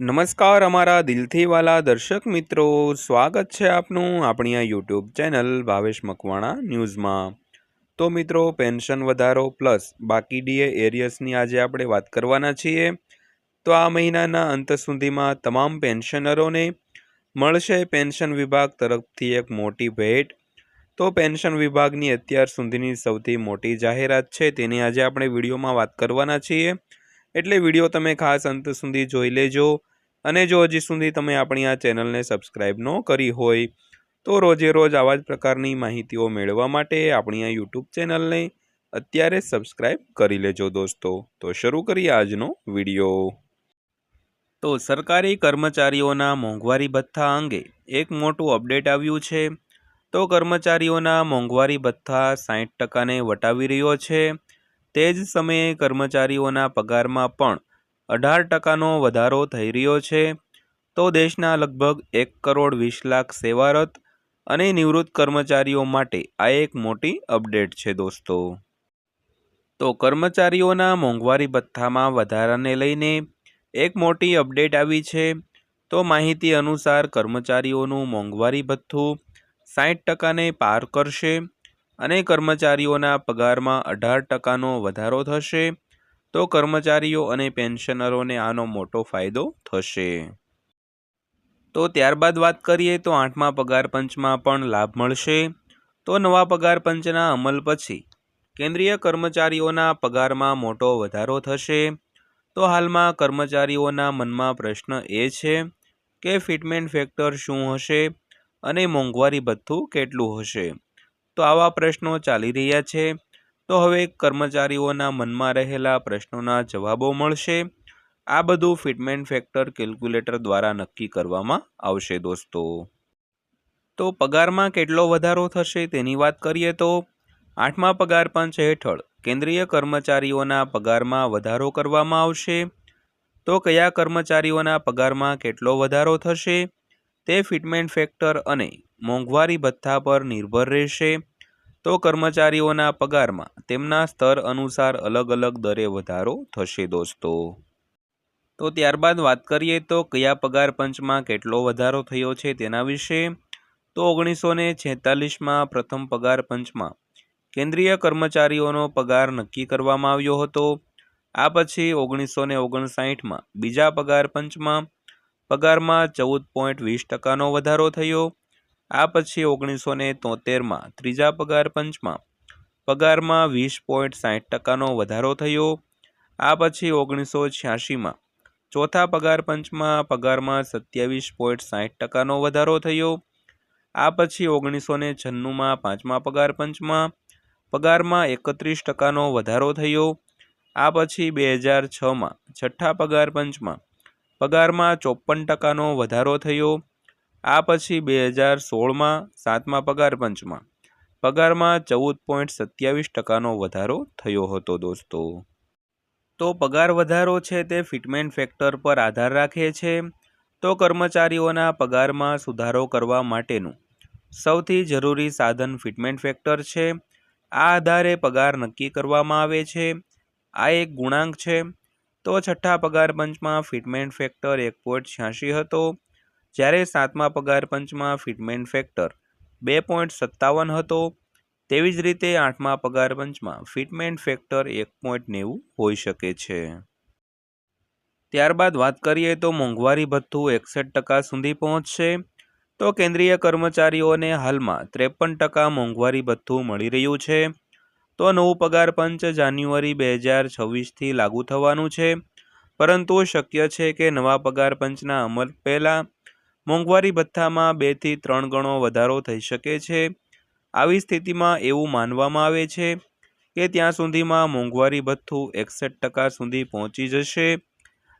નમસ્કાર અમારા દિલથીવાલા દર્શક મિત્રો. સ્વાગત છે આપનું આપણી આ યુટ્યુબ ચેનલ ભાવેશ મકવાણા ન્યૂઝમાં. તો મિત્રો, પેન્શન વધારો પ્લસ બાકી ડીએ એરિયસની આજે આપણે વાત કરવાના છીએ. તો આ મહિનાના અંત સુધીમાં તમામ પેન્શનરોને મળશે પેન્શન વિભાગ તરફથી એક મોટી ભેટ. તો પેન્શન વિભાગની અત્યાર સુધીની સૌથી મોટી જાહેરાત છે તેની આજે આપણે વિડીયોમાં વાત કરવાના છીએ. એટલે વીડિયો તમે ખાસ અંત સુધી જોઈ લેજો. અને જો હજી સુધી તમે આપણી આ ચેનલને સબસ્ક્રાઈબ ન કરી હોય, તો રોજે રોજ આવા જ પ્રકારની માહિતીઓ મેળવવા માટે આપણી આ યુટ્યુબ ચેનલને અત્યારે સબસ્ક્રાઈબ કરી લેજો દોસ્તો. તો શરૂ કરીએ આજનો વીડિયો. તો સરકારી કર્મચારીઓના મોંઘવારી ભથ્થા અંગે એક મોટું અપડેટ આવ્યું છે. તો કર્મચારીઓના મોંઘવારી ભથ્થા સાહીઠ ટકાને વટાવી રહ્યો છે. તે જ સમયે કર્મચારીઓના પગારમાં પણ અઢાર ટકાનો વધારો થઈ રહ્યો છે. તો દેશના લગભગ એક કરોડ વીસ લાખ સેવારત અને નિવૃત્ત કર્મચારીઓ માટે આ એક મોટી અપડેટ છે દોસ્તો. તો કર્મચારીઓના મોંઘવારી ભથ્થામાં વધારાને લઈને એક મોટી અપડેટ આવી છે. તો માહિતી અનુસાર કર્મચારીઓનું મોંઘવારી ભથ્થું સાઠ ટકાને પાર કરશે. અને કર્મચારીઓના પગારમાં અઢાર ટકાનો વધારો થશે, તો કર્મચારીઓ અને પેન્શનરોને આનો મોટો ફાયદો થશે. તો ત્યારબાદ વાત કરીએ તો આઠમા પગાર પંચમાં પણ લાભ મળશે. તો નવા પગાર પંચના અમલ પછી કેન્દ્રીય કર્મચારીઓના પગારમાં મોટો વધારો થશે. તો હાલમાં કર્મચારીઓના મનમાં પ્રશ્ન એ છે કે ફિટમેન્ટ ફેક્ટર શું હશે અને મોંઘવારી ભથ્થું કેટલું હશે? તો આવા પ્રશ્નો ચાલી રહ્યા છે. તો હવે કર્મચારીઓના મનમાં રહેલા પ્રશ્નોના જવાબો મળશે. આ બધું ફિટમેન્ટ ફેક્ટર કેલ્ક્યુલેટર દ્વારા નક્કી કરવામાં આવશે દોસ્તો. તો પગારમાં કેટલો વધારો થશે તેની વાત કરીએ તો આઠમા પગાર પંચ હેઠળ કેન્દ્રીય કર્મચારીઓના પગારમાં વધારો કરવામાં આવશે. તો કયા કર્મચારીઓના પગારમાં કેટલો વધારો થશે તે ફિટમેન્ટ ફેક્ટર અને મોંઘવારી ભથ્થા પર નિર્ભર રહેશે. તો કર્મચારીઓના પગારમાં તેમના સ્તર અનુસાર અલગ અલગ દરે વધારો થશે દોસ્તો. તો ત્યારબાદ વાત કરીએ તો કયા પગાર પંચમાં કેટલો વધારો થયો છે તેના વિશે? તો ઓગણીસો ને છેતાલીસમાં પ્રથમ પગાર પંચમાં કેન્દ્રીય કર્મચારીઓનો પગાર નક્કી કરવામાં આવ્યો હતો. આ પછી ઓગણીસો ને ઓગણસાઠમાં બીજા પગાર પંચમાં પગારમાં ચૌદ પોઈન્ટ વીસ ટકાનો વધારો થયો. આ પછી ઓગણીસો ને તોતેરમાં ત્રીજા પગાર પંચમાં પગારમાં વીસ પોઈન્ટ સાઠ ટકાનો વધારો થયો. આ પછી ઓગણીસો છ્યાસીમાં ચોથા પગાર પંચમાં પગારમાં સત્યાવીસ પોઈન્ટ સાઠ ટકાનો વધારો થયો. આ પછી ઓગણીસો ને છન્નુંમાં પાંચમા પગાર પંચમાં પગારમાં એકત્રીસ ટકાનો વધારો થયો. આ પછી બે હજાર છમાં છઠ્ઠા પગાર પંચમાં પગારમાં ચોપન ટકાનો વધારો થયો. આ પછી બે હજાર સોળમાં સાતમા પગાર પંચમાં. પગારમાં ચૌદ પોઈન્ટ સત્યાવીસ ટકાનો વધારો થયો હતો દોસ્તો. તો પગાર વધારો છે તે ફિટમેન્ટ ફેક્ટર પર આધાર રાખે છે. તો કર્મચારીઓના પગારમાં સુધારો કરવા માટેનું સૌથી જરૂરી સાધન ફિટમેન્ટ ફેક્ટર છે. આ આધારે પગાર નક્કી કરવામાં આવે છે. આ એક ગુણાંક છે. તો છઠ્ઠા પગાર પંચમાં ફિટમેન્ટ ફેક્ટર એક પોઈન્ટ છ્યાસી હતો. જ્યારે સાતમા પગાર પંચમાં ફિટમેન્ટ ફેક્ટર બે પોઈન્ટ સત્તાવન હતો, તેવી જ રીતે આઠમા પગાર પંચમાં ફિટમેન્ટ ફેક્ટર એક પોઈન્ટ નેવું હોઈ શકે છે. ત્યારબાદ વાત કરીએ તો મોંઘવારી ભથ્થું એકસઠ ટકા સુધી પહોંચશે, તો કેન્દ્રીય કર્મચારીઓને હાલમાં ત્રેપન ટકા મોંઘવારી ભથ્થું મળી રહ્યું છે, તો નવું પગાર પંચ જાન્યુઆરી બે હજાર છવ્વીસથી લાગુ થવાનું છે, પરંતુ શક્ય છે કે નવા પગાર પંચના અમલ પહેલાં મોંઘવારી ભથ્થામાં બેથી ત્રણ ગણો વધારો થઈ શકે છે. આવી સ્થિતિમાં એવું માનવામાં આવે છે કે ત્યાં સુધીમાં મોંઘવારી ભથ્થું એકસઠ ટકા સુધી પહોંચી જશે.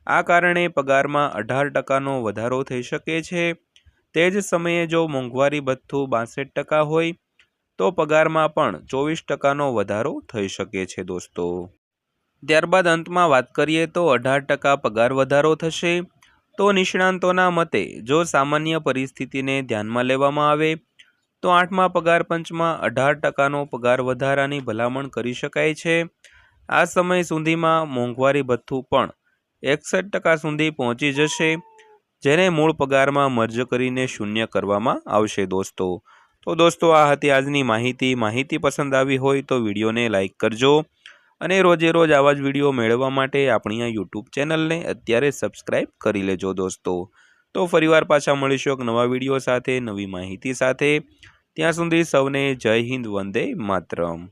આ કારણે પગારમાં અઢાર ટકાનો વધારો થઈ શકે છે. તે જ સમયે જો મોંઘવારી ભથ્થું બાસઠ ટકા હોય, તો પગારમાં પણ ચોવીસ ટકાનો વધારો થઈ શકે છે દોસ્તો. ત્યારબાદ અંતમાં વાત કરીએ તો અઢાર ટકા પગાર વધારો થશે. તો નિષ્ણાંતોના મતે જો સામાન્ય પરિસ્થિતિને ધ્યાનમાં લેવામાં આવે, તો આઠમા પગાર પંચમાં અઢાર ટકાનો પગાર વધારાની ભલામણ કરી શકાય છે. આ સમય સુધીમાં મોંઘવારી ભથ્થું પણ એકસઠ ટકા સુધી પહોંચી જશે, જેને મૂળ પગારમાં મર્જ કરીને શૂન્ય કરવામાં આવશે દોસ્તો. તો દોસ્તો, આ હતી આજની માહિતી. માહિતી પસંદ આવી હોય તો વિડીયોને લાઇક કરજો. અને રોજે રોજ આવા જ વીડિયો મેળવવા માટે આપણી આ યુટ્યુબ ચેનલને અત્યારે સબસ્ક્રાઈબ કરી લેજો દોસ્તો. તો ફરીવાર પાછા મળીશું એક નવા વીડિયો સાથે, નવી માહિતી સાથે. ત્યાં સુધી સૌને જય હિન્દ, વંદે માતરમ.